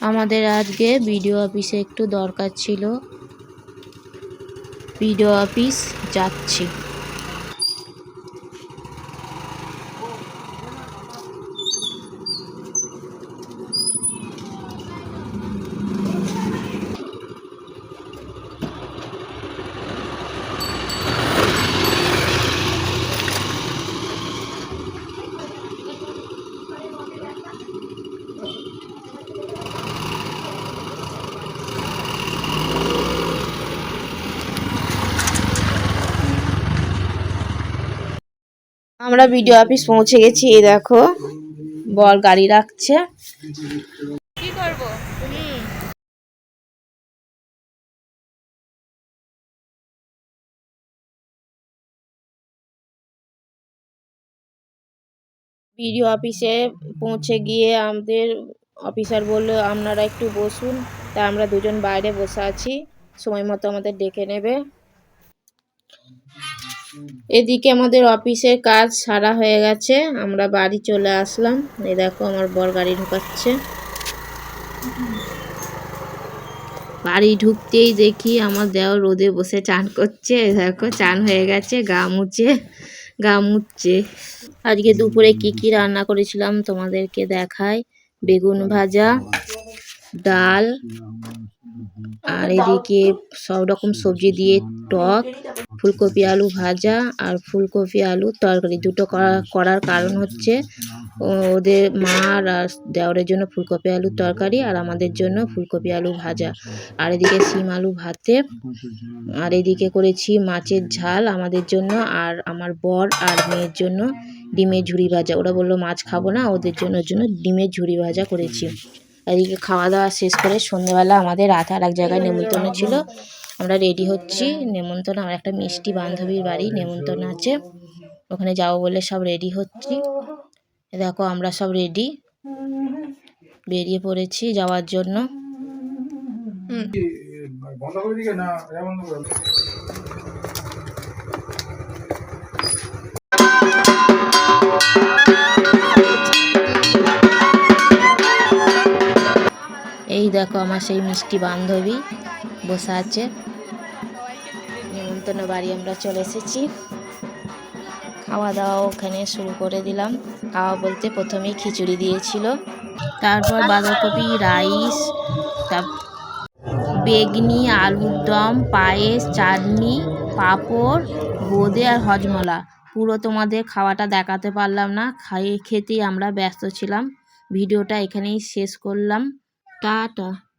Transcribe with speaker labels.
Speaker 1: আমাদের আজকে বিডিও অফিসে একটু দরকার ছিল। বিডিও অফিস যাচ্ছি। আমরা বিডিও অফিস পৌঁছে গেছি এই দেখো। বল গাড়ি রাখছে। কি করব? বিডিও অফিসে পৌঁছে গিয়ে আমাদের অফিসার বলল আপনারা একটু বসুন। তা আমরা দুজন বাইরে বসে আছি। সময় মতো আমাদের ডেকে নেবে। এদিকে আমাদের অফিসের কাজ সারা হয়ে গেছে, আমরা বাড়ি চলে আসলাম। এই দেখো আমার বর গাড়ি ঢুকাচ্ছে। বাড়ি ঢুকতেই দেখি আমার দেওর রোদে বসে চান করছে। দেখো, চান হয়ে গেছে, গা মুছে, গা মুছছে আজকে দুপুরে কি কি রান্না করেছিলাম তোমাদেরকে দেখাই। বেগুন ভাজা, ডাল আর এদিকে সব রকম সবজি দিয়ে টক ফুলকপি আলু ভাজা আর ফুলকপি আলু তরকারি। দুটো করা- করার কারণ হচ্ছে ওদের মা আর দেওরের জন্য ফুলকপি আলুর তরকারি আর আমাদের জন্য ফুলকপি আলু ভাজা। আর এদিকে শিম আলু ভাতে। আর এদিকে করেছি মাছের ঝাল আমাদের জন্য আর আমার বর আর মেয়ের জন্য ডিমের ঝুড়ি ভাজা। ওরা বলল মাছ খাব না ওদের জন্য জন্য ডিমের ঝুড়ি ভাজা করেছি। এদিকে খাওয়া দাওয়া শেষ করে সন্ধ্যেবেলা আমাদের রাত আর এক জায়গায় নেমন্তন্ন ছিল। আমরা রেডি হচ্ছি। নেমন্তন্ন, আমার একটা মিষ্টি বান্ধবীর বাড়ি নেমন্তন্ন আছে। ওখানে যাব বলে সব রেডি হচ্ছি। দেখো আমরা সব রেডি বেরিয়ে পড়েছি যাওয়ার জন্য। দেখো আমার সেই মিষ্টি বান্ধবী বসে আছে। নেমন্তন্ন বাড়ি আমরা চলে এসেছি। খাওয়া দাওয়া ওখানে শুরু করে দিলাম। খাওয়া বলতে প্রথমেই খিচুড়ি দিয়েছিল। তারপর বাঁধাকপি, রাইস তার বেগনি, আলুর দম, পায়েস, চাটনি, পাঁপড়, বোঁদে আর হজমলা। পুরো তোমাদের খাওয়াটা দেখাতে পারলাম না। খাইয়ে খেতেই আমরা ব্যস্ত ছিলাম। ভিডিওটা এখানেই শেষ করলাম। 大的。